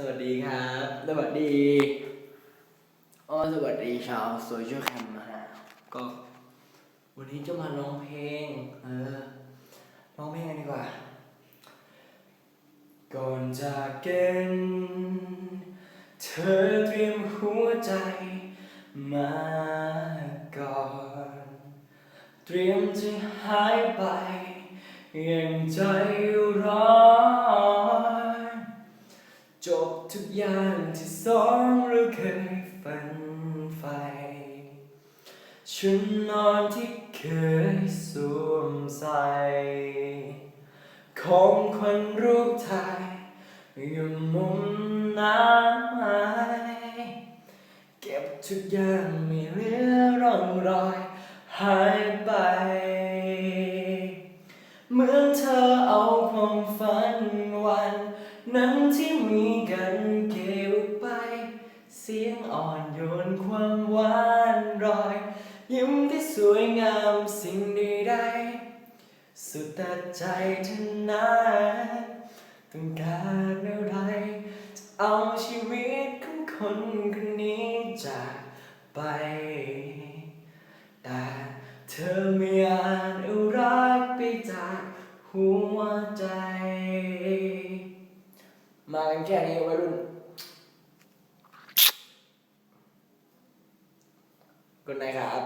สวัสดีครับ สวัสดีอ๋อสวัสดีชาวโซเชียลแคมนะฮะก็วันนี้จะมาร้องเพลง เออร้องเพลงกันดีกว่า ก่อนจากกันเธอเตรียมหัวใจมาก่อน เตรียมจะหายไปอย่างใจร้อน จบทุกอย่างที่สองเราเคยฝันใฝ่ชุดนอนที่เคยสวมใส่ของคนรูปถ่ายอยู่มุมน้ำไหนเก็บทุกอย่างไม่เหลือร่องรอย นั้นที่มีกันเก็บไป เสียงอ่อนโยนความหวานรอย ยิ้มที่สวยงามสิ่งใดๆสุดแต่ใจเธอนั้นต้องการอะไรจะเอาชีวิตของคนคนนี้จากไป แต่เธอไม่อาจเอารักไปจากหัวใจ มากันแค่นี้วัยรุ่นกุนนายครับ